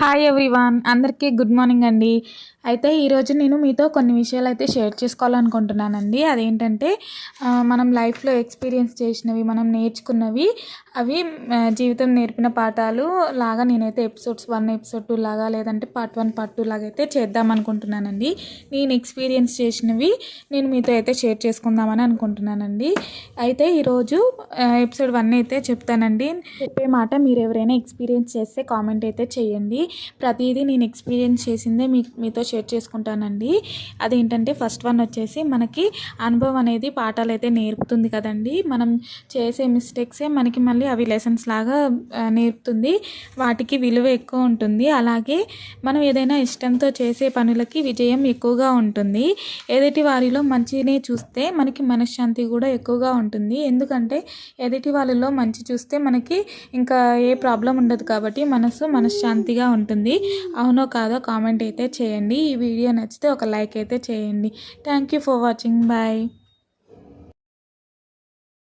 Hi everyone అందరికీ good morning అండి. అయితే ఈరోజు నేను మీతో కొన్ని విషయాలు అయితే షేర్ చేసుకోవాలనుకుంటున్నానండి. అదేంటంటే మనం లైఫ్లో ఎక్స్పీరియన్స్ చేసినవి మనం నేర్చుకున్నవి అవి జీవితం నేర్పిన పాఠాలు లాగా నేనైతే ఎపిసోడ్స్ వన్ ఎపిసోడ్ టూ లాగా లేదంటే పార్ట్ వన్ పార్ట్ టూ లాగా అయితే చేద్దాం అనుకుంటున్నానండి. నేను ఎక్స్పీరియన్స్ చేసినవి నేను మీతో అయితే షేర్ చేసుకుందామని అనుకుంటున్నానండి. అయితే ఈరోజు ఎపిసోడ్ వన్ అయితే చెప్తానండి. చెప్పే మాట మీరు ఎవరైనా ఎక్స్పీరియన్స్ చేస్తే కామెంట్ అయితే చేయండి. ప్రతిదీ నేను ఎక్స్పీరియన్స్ చేసిందే మీ మీతో షేర్ చేసుకుంటానండి. అదేంటంటే ఫస్ట్ వన్ వచ్చేసి మనకి అనుభవం అనేది పాఠాలు అయితే నేర్పుతుంది కదండి. మనం చేసే మిస్టేక్సే మనకి మళ్ళీ అవి లెసన్స్ లాగా నేర్పుతుంది. వాటికి విలువ ఎక్కువ ఉంటుంది. అలాగే మనం ఏదైనా ఇష్టంతో చేసే పనులకి విజయం ఎక్కువగా ఉంటుంది. ఎదుటి వారిలో మంచిని చూస్తే మనకి మనశ్శాంతి కూడా ఎక్కువగా ఉంటుంది. ఎందుకంటే ఎదుటి వాళ్ళలో మంచి చూస్తే మనకి ఇంకా ఏ ప్రాబ్లం ఉండదు కాబట్టి మనసు మనశ్శాంతిగా ఉంటుంది. అవునో కాదో కామెంట్ అయితే చేయండి. ఈ వీడియో నచ్చితే ఒక లైక్ అయితే చేయండి. Thank you for watching bye